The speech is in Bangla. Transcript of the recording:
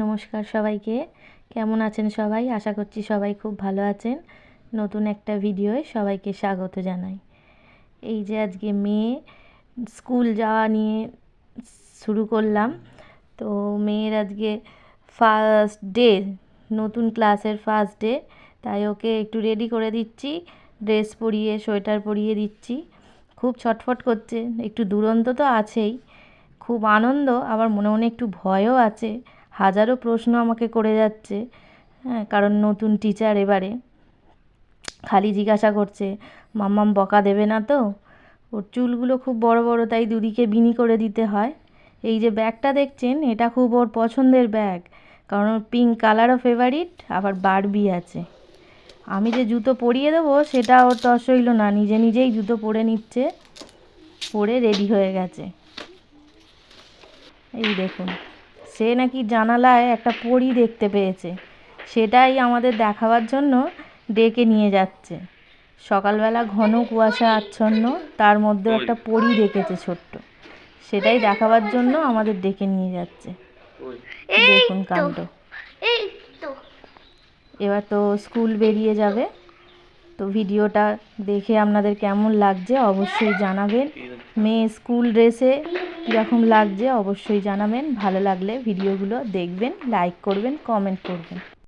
নমস্কার সবাইকে। কেমন আছেন সবাই? আশা করছি সবাই খুব ভালো আছেন। নতুন একটা ভিডিওয় সবাইকে স্বাগত জানাই। এই যে আজকে মেয়ে স্কুল যাওয়া নিয়ে শুরু করলাম। তো মেয়ের আজকে ফার্স্ট ডে নতুন ক্লাসের ফার্স্ট ডে তাই ওকে একটু রেডি করে দিচ্ছি। ড্রেস পরিয়ে, সোয়েটার পরিয়ে দিচ্ছি। খুব ছটফট করছে। একটু দুরন্ত তো আছেই। খুব আনন্দ, আবার মনে মনে একটু ভয়ও আছে। হাজারো প্রশ্ন আমাকে করে যাচ্ছে হ্যাঁ কারণ নতুন টিচার এবারে। খালি জিজ্ঞাসা করছে, মাম্মাম বকা দেবে না তো? ওর চুলগুলো খুব বড় বড়, তাই দুদিকে বিনি করে দিতে হয়। এই যে ব্যাগটা দেখছেন, এটা খুব ওর পছন্দের ব্যাগ, কারণ ওর পিঙ্ক কালারও ফেভারিট আবার বারবি আছে। আমি যে জুতো পরিয়ে দেবো, সেটা ওর তস হইল না, নিজে নিজেই জুতো পরে নিচ্ছে, পরে রেডি হয়ে গেছে। এই দেখুন। সে নাকি জানালায় একটা পরী দেখতে পেয়েছে। সেটাই আমাদের দেখাবার জন্য ডেকে নিয়ে যাচ্ছে। সকালবেলা ঘন কুয়াশা আচ্ছন্ন তার মধ্যেও একটা পরী দেখেছে ছোট্ট। সেটাই দেখাবার জন্য আমাদের ডেকে নিয়ে যাচ্ছে। দেখুন কাণ্ড। এবার তো স্কুল বেরিয়ে যাবে। তো ভিডিওটা দেখে আপনাদের কেমন লাগছে অবশ্যই জানাবেন। মেয়ে স্কুল ড্রেসে কীরকম লাগছে অবশ্যই জানাবেন ভালো লাগলে ভিডিওগুলো দেখবেন লাইক করবেন কমেন্ট করবেন।